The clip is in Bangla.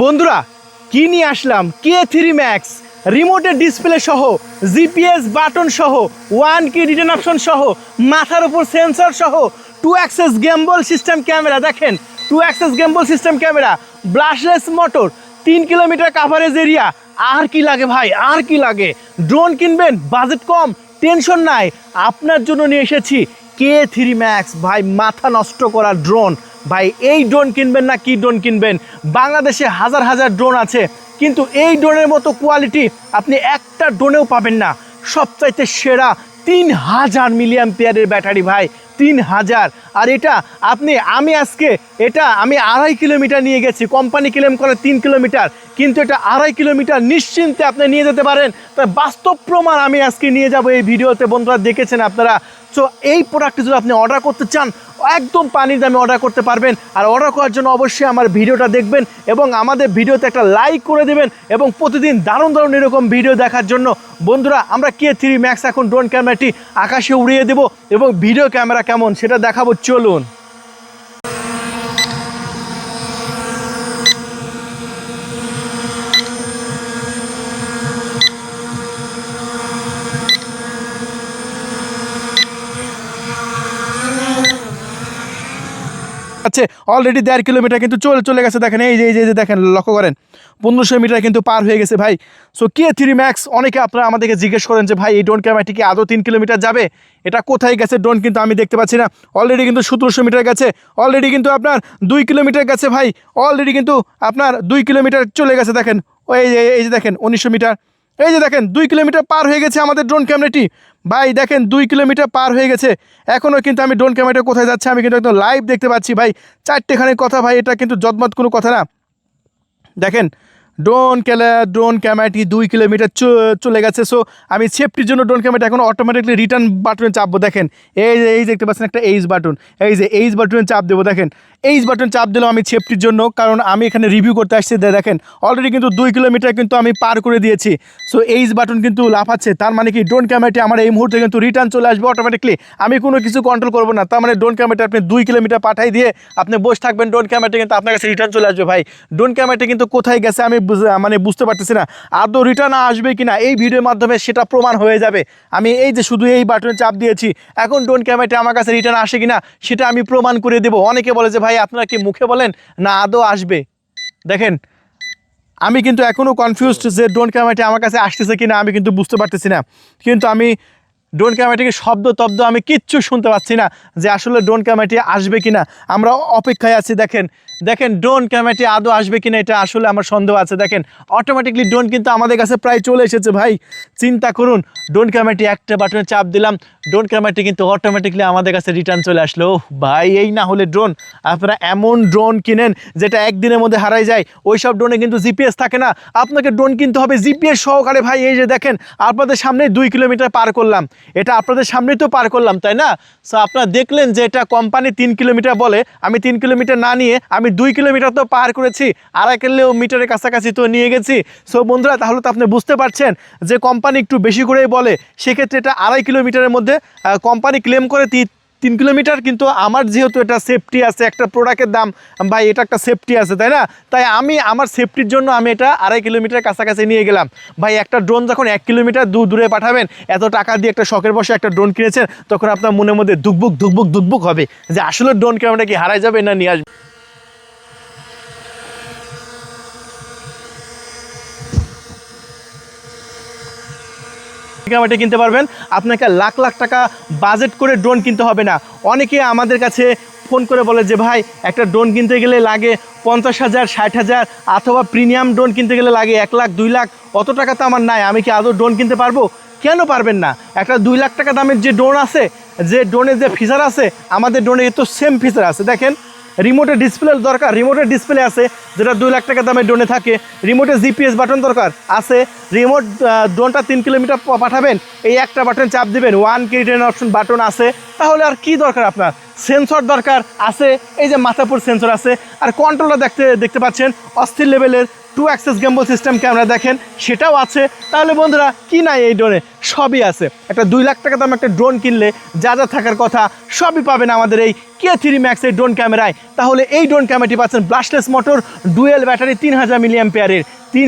বন্ধুরা, কি নিয়ে আসলাম? কে থ্রি ম্যাক্স রিমোটের ডিসপ্লে সহ জিপিএস বাটন সহ ওয়ান কি রিটার্ন অপশন সহ, মাথার উপর সেন্সর সহ two axis gimbal system camera দেখেন two axis gimbal system camera brushless motor তিন কিলোমিটার কাভারেজ এরিয়া আর কি লাগে ভাই, আর কি লাগে? ড্রোন কিনবেন বাজেট কম টেনশন নাই। আপনার জন্য নিয়ে এসেছি কে থ্রি ম্যাক্স ভাই, মাথা নষ্ট করা ড্রোন ভাই, এই ড্রোন কিনবেন না, কি ড্রোন কিনবেন? বাংলাদেশে হাজার হাজার ড্রোন আছে, কিন্তু এই ড্রোনের মতো কোয়ালিটি আপনি একটা ড্রোনেও পাবেন না। সবচাইতে সেরা তিন হাজার মিলিয়াম পেয়ারের ব্যাটারি ভাই, তিন হাজার। আর এটা আপনি, আমি আজকে, এটা আমি আড়াই কিলোমিটার নিয়ে গেছি কোম্পানি ক্লেম করে তিন কিলোমিটার, কিন্তু এটা আড়াই কিলোমিটার নিশ্চিন্তে আপনি নিয়ে যেতে পারেন। তাই বাস্তব প্রমাণ আমি আজকে নিয়ে যাব এই ভিডিওতে, বন্ধুরা দেখেছেন আপনারা। সো এই প্রোডাক্টটি যদি আপনি অর্ডার করতে চান একদম পানির দামে অর্ডার করতে পারবেন। আর অর্ডার করার জন্য অবশ্যই আমার ভিডিওটা দেখবেন এবং আমাদের ভিডিওতে একটা লাইক করে দেবেন এবং প্রতিদিন দারুণ দারুণ এরকম ভিডিও দেখার জন্য। বন্ধুরা, আমরা কে থ্রি ম্যাক্স এখন ড্রোন ক্যামেরাটি আকাশে উড়িয়ে দেব এবং ভিডিও ক্যামেরা কেমন সেটা দেখাবো, চলুন। আছে অলরেডি দেড় কিলোমিটার কিন্তু চলে চলে গেছে, দেখেন, এই যে এই যে দেখেন, লক্ষ্য করেন, পনেরোশো মিটার কিন্তু পার হয়ে গেছে ভাই। সো কে থ্রি ম্যাক্স অনেকে আপনারা আমাদেরকে জিজ্ঞেস করেন যে, ভাই, এই ড্রোন ক্যামেরাটি কি আদৌ তিন কিলোমিটার যাবে? এটা কোথায় গেছে ড্রোন কিন্তু আমি দেখতে পাচ্ছি না। অলরেডি কিন্তু সতেরোশো মিটার গেছে অলরেডি কিন্তু আপনার দুই কিলোমিটার গেছে ভাই। অলরেডি কিন্তু আপনার দুই কিলোমিটার চলে গেছে, দেখেন ওই এই যে, দেখেন, উনিশশো মিটার। এই যে দেখেন, দুই কিলোমিটার পার হয়ে গেছে আমাদের ড্রোন ক্যামেরাটি ভাই, দেখেন, দুই কিলোমিটার পার হয়ে গেছে। এখনও কিন্তু আমি ড্রোন ক্যামেরাটা কোথায় যাচ্ছে আমি কিন্তু একদম লাইভ দেখতে পাচ্ছি। ভাই, চারটেখানে কথা, ভাই, এটা কিন্তু জদমত কোনো কথা না। দেখেন ড্রোন ক্যালা ড্রোন ক্যামেরাটি দুই কিলোমিটার চলে গেছে। সো আমি সেফটির জন্য ড্রোন ক্যামেরাটা এখন অটোমেটিকলি রিটার্ন বাটনে চাপবো। দেখেন, এই যে, এই দেখতে পাচ্ছেন একটা এইচ বাটন এই যে এইচ বাটনে চাপ দেবো। দেখেন এইচ বাটন চাপ দিলাম আমি সেফটির জন্য, কারণ আমি এখানে রিভিউ করতে আসছি। দেখেন অলরেডি কিন্তু দুই কিলোমিটার কিন্তু আমি পার করে দিয়েছি। সো এইচ বাটন কিন্তু লাফাচ্ছে, তার মানে কি ড্রোন ক্যামেরাটি আমার এই মুহূর্তে কিন্তু রিটার্ন চলে আসবে অটোমেটিকলি আমি কোনো কিছু কন্ট্রোল করব না, তার মানে ড্রোন ক্যামেরাটা আপনি দুই কিলোমিটার পাঠাই দিয়ে আপনি বসে থাকবেন ড্রোন ক্যামেরাটা কিন্তু আপনার কাছে রিটার্ন চলে আসবে ভাই। ড্রোন ক্যামেরাটা কিন্তু কোথায় গেছে আমি মানে বুঝতে পারতেছি না। আদৌ রিটার্ন আসবে কি না এই ভিডিওর মাধ্যমে সেটা প্রমাণ হয়ে যাবে। আমি এই যে শুধু এই বাটনে চাপ দিয়েছি, এখন ড্রোন ক্যামেরাটা আমার কাছে রিটার্ন আসে কি না সেটা আমি প্রমাণ করে দেবো। অনেকে বলে যে ভাই আপনারা কি মুখে বলেন? না, আদৌ আসবে। দেখেন, আমি কিন্তু এখনও কনফিউজড যে ড্রোন ক্যামেরাটি আমার কাছে আসতেছে কিনা আমি কিন্তু বুঝতে পারতেছি না। কিন্তু আমি ড্রোন ক্যামেরাটিকে শব্দ, তব্দ আমি কিচ্ছু শুনতে পাচ্ছি না যে আসলে ড্রোন ক্যামেরাটি আসবে কি না আমরা অপেক্ষায় আছি, দেখেন। দেখেন ড্রোন ক্যামেরাটি আদৌ আসবে কিনা, এটা আসলে আমার সন্দেহ আছে। দেখেন অটোমেটিকলি ড্রোন কিন্তু আমাদের কাছে প্রায় চলে এসেছে, ভাই। চিন্তা করুন ড্রোন ক্যামেরাটি একটা বাটনে চাপ দিলাম ড্রোন ক্যামেরাটি কিন্তু অটোমেটিকলি আমাদের কাছে রিটার্ন চলে আসলো। ভাই, এই না হলে ড্রোন আপনারা এমন ড্রোন কিনেন যেটা একদিনের মধ্যে হারাই যায়। ওই সব ড্রোনে কিন্তু জিপিএস থাকে না। আপনাকে ড্রোন কিনতে হবে জিপিএস সহকারে, ভাই, এই যে দেখেন, আপনাদের সামনে দুই কিলোমিটার পার করলাম। এটা আপনাদের সামনেই তো পার করলাম, তাই না? সো আপনারা দেখলেন যে এটা কোম্পানি তিন কিলোমিটার বলে, আমি তিন কিলোমিটার না নিয়ে আমি দুই কিলোমিটার তো পার করেছি, আড়াই কিলো মিটারের কাছাকাছি তো নিয়ে গেছি। সো বন্ধুরা, তাহলে তো আপনি বুঝতে পারছেন যে কোম্পানি একটু বেশি করেই বলে, সেক্ষেত্রে এটা আড়াই কিলোমিটারের মধ্যে কোম্পানি ক্লেম করে তিন কিলোমিটার, কিন্তু আমার যেহেতু এটা সেফটি আছে, একটা প্রোডাক্টের দাম, ভাই, এটা একটা সেফটি আছে, তাই না? তাই আমি আমার সেফটির জন্য আমি এটা আড়াই কিলোমিটার কাছাকাছি নিয়ে গেলাম। ভাই, একটা ড্রোন যখন এক কিলোমিটার দূর দূরে পাঠাবেন, এত টাকা দিয়ে একটা শখের বসে একটা ড্রোন কিনেছেন, তখন আপনার মনের মধ্যে দুকবুক দুকবুক দুকবুক হবে যে আসলে ড্রোন ক্যামেরা কি হারাই যাবে না নিয়ে আসবে। ক্যামেরাটি কিনতে পারবেন। আপনাকে লাখ লাখ টাকা বাজেট করে ড্রোন কিনতে হবে না। অনেকে আমাদের কাছে ফোন করে বলে যে, ভাই, একটা ড্রোন কিনতে গেলে লাগে পঞ্চাশ হাজার, ষাট হাজার অথবা প্রিমিয়াম ড্রোন কিনতে গেলে লাগে এক লাখ, দুই লাখ। অত টাকা তো আমার নাই, আমি কি আদৌ ড্রোন কিনতে পারব? কেন পারবেন না? একটা দুই লাখ টাকা দামের যে ড্রোন আছে, যে ড্রোনের যে ফিচার আছে, আমাদের ড্রোনে তো সেম ফিচার আছে। দেখেন রিমোটের ডিসপ্লে দরকার। রিমোটের ডিসপ্লে আছে, যেটা দুই লাখ টাকা দামে ড্রোনে থাকে। রিমোটে জিপিএস বাটন দরকার, আছে। রিমোট ড্রোনটা তিন কিলোমিটার পাঠাবেন, এই একটা বাটন চাপ দিবেন। ওয়ান কে অপশন বাটন আছে। তাহলে আর কি দরকার আপনার? সেন্সর দরকার আছে, এই যে মাথাপুর সেন্সর আছে। আর কন্ট্রোলার দেখতে দেখতে পাচ্ছেন, অস্থির লেভেলের two axis gimbal system camera দেখেন, সেটাও আছে। তাহলে বন্ধুরা, কি নাই এই ড্রোনে সবই আছে। একটা দুই লাখ টাকা দাম একটা ড্রোন কিনলে যা যা থাকার কথা সবই পাবেন আমাদের এই কে থ্রি ম্যাক্স এই ড্রোন ক্যামেরায় তাহলে এই ড্রোন ক্যামেরাটি পাচ্ছেন ব্লাস্টলেস মোটর ডুয়েল ব্যাটারি তিন হাজার মিলিয়াম পেয়ারের তিন